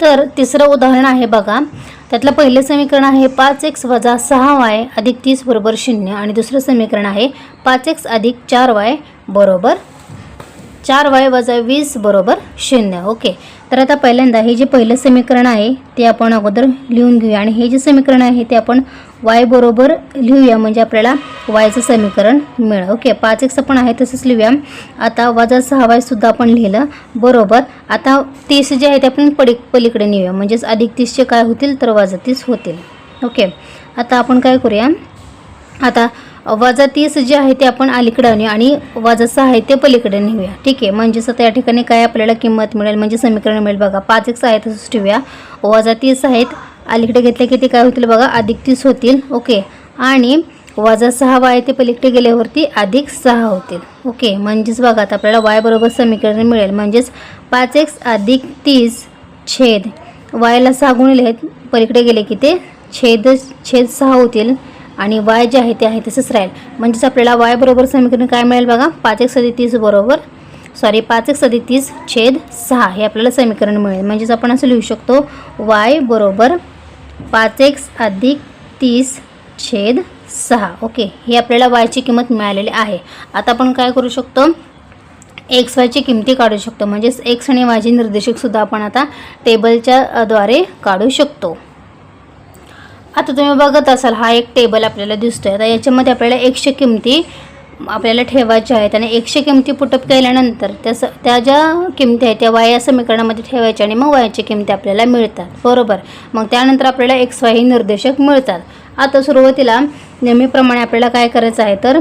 तर तिसरं उदाहरण आहे बघा. त्यातलं पहिलं समीकरण आहे पाच एक्स वजा सहा वाय अधिक तीस बरोबर शून्य. आणि दुसरं समीकरण आहे पाच एक्स अधिक चार वाय बरोबर चार वाय वजा वीस बरोबर शून्य. ओके. तर आता पहिल्यांदा हे जे पहिलं समीकरण आहे ते आपण अगोदर लिहून घेऊया. आणि हे जे समीकरण आहे ते आपण वाय बरोबर लिहूया. म्हणजे आपल्याला वायचं समीकरण मिळेल. ओके पाच एक्स पण आहे तसंच लिहूया. आता वजा सहा वायसुद्धा आपण लिहिलं. बरोबर. आता तीस जे आहे ते आपण पडी पलीकडे नेऊया. म्हणजेच अधिक तीसचे काय होतील तर वजा तीस होतील. ओके. आता आपण काय करूया? आता वजा तीस जे आहे ते आपण अलीकडे आणूया आणि वजा सहा आहे ते पलीकडे नेऊया. ठीक आहे? म्हणजेच आता या ठिकाणी काय आपल्याला किंमत मिळेल? म्हणजे समीकरण मिळेल बघा. पाच एक्स आहे तसंच ठेवूया. वजा तीस आहेत अलीकडे घेतले की ते काय होतील बघा अधिक तीस होतील. ओके आणि वजा सहा वाय ते पलीकडे गेल्यावरती अधिक सहा होतील. ओके म्हणजेच बघा आता आपल्याला वाय बरोबर समीकरण मिळेल. म्हणजेच पाच एक्स अधिक तीस छेद वायला सहा गुणिले आहेत. पलीकडे गेले की ते छेद छेद सहा होतील. आणि वाय जे आहे ते आहे तसंच राहील. म्हणजेच आपल्याला वाय बरोबर समीकरण काय मिळेल बघा पाच एक सदी तीस बरोबर सॉरी पाच एक सदी तीस छेद सहा हे आपल्याला समीकरण मिळेल. म्हणजेच आपण असं लिहू शकतो वाय बरोबर पाच एक्स अधिक तीस छेद सहा. ओके ही आपल्याला वायची किंमत मिळालेली आहे. आता आपण काय करू शकतो? एक्स वायची किमती काढू शकतो. म्हणजेच एक्स आणि वायचे निर्देशकसुद्धा आपण आता टेबलच्या द्वारे काढू शकतो. आता तुम्ही बघत असाल हा एक टेबल आपल्याला दिसतो आहे आता याच्यामध्ये आपल्याला एकशे किमती आपल्याला ठेवायच्या आहेत आणि एकशे किमती पुटअप केल्यानंतर त्या स त्या ज्या किमती आहेत त्या वाय या समीकरणामध्ये ठेवायच्या आणि मग वायच्या किमती आपल्याला मिळतात. बरोबर? मग त्यानंतर आपल्याला एक्स वाय हे निर्देशक मिळतात. आता सुरुवातीला नेहमीप्रमाणे आपल्याला काय करायचं आहे तर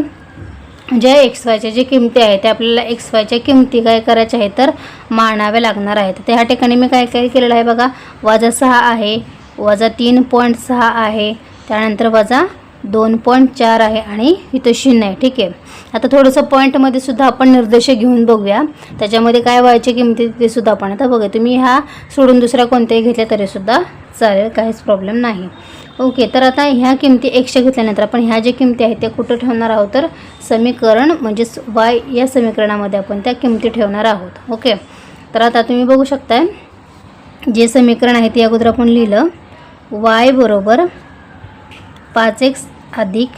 ज्या एक्स वायच्या जे किमती आहेत त्या आपल्याला एक्स वायच्या किमती काय करायच्या आहेत तर मांडाव्या लागणार आहेत. तर ह्या ठिकाणी मी काय काय केलेलं आहे बघा. वजा सहा आहे वजा तीन पॉईंट सहा आहे त्यानंतर वजा दोन पॉईंट चार आहे आणि इथं शून्य आहे. ठीक आहे. आता थोडंसं पॉईंटमध्ये सुद्धा आपण निर्देश घेऊन बघूया. त्याच्यामध्ये काय व्हायचे किमती ते सुद्धा आपण आता बघूया. तुम्ही ह्या सोडून दुसऱ्या कोणत्याही घेतल्या तरीसुद्धा चालेल काहीच प्रॉब्लेम नाही. ओके तर आता ह्या किमती एकशे घेतल्यानंतर आपण ह्या ज्या किमती आहेत त्या कुठं ठेवणार आहोत? तर समीकरण म्हणजेच वाय या समीकरणामध्ये आपण त्या किमती ठेवणार आहोत. ओके तर आता तुम्ही बघू शकताय जे समीकरण आहे ते अगोदर आपण लिहिलं. वाय बरोबर पाच एक्स अधिक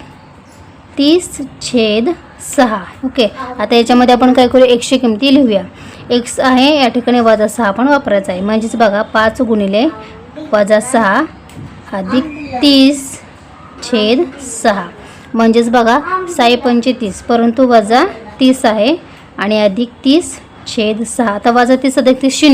तीस छेद सहा. ओके. आता याच्यामध्ये आपण काय करू एकशे किमती लिहूया. एक्स आहे या ठिकाणी वजा सहा पण वापरायचा आहे. म्हणजेच बघा पाच गुणिले वजा सहा अधिक तीस छेद सहा. म्हणजेच बघा साई पंचेतीस परंतु वजा तीस आहे आणि अधिक तीस छेद सहा. आता वजा तीस अधिक तीस शून्य.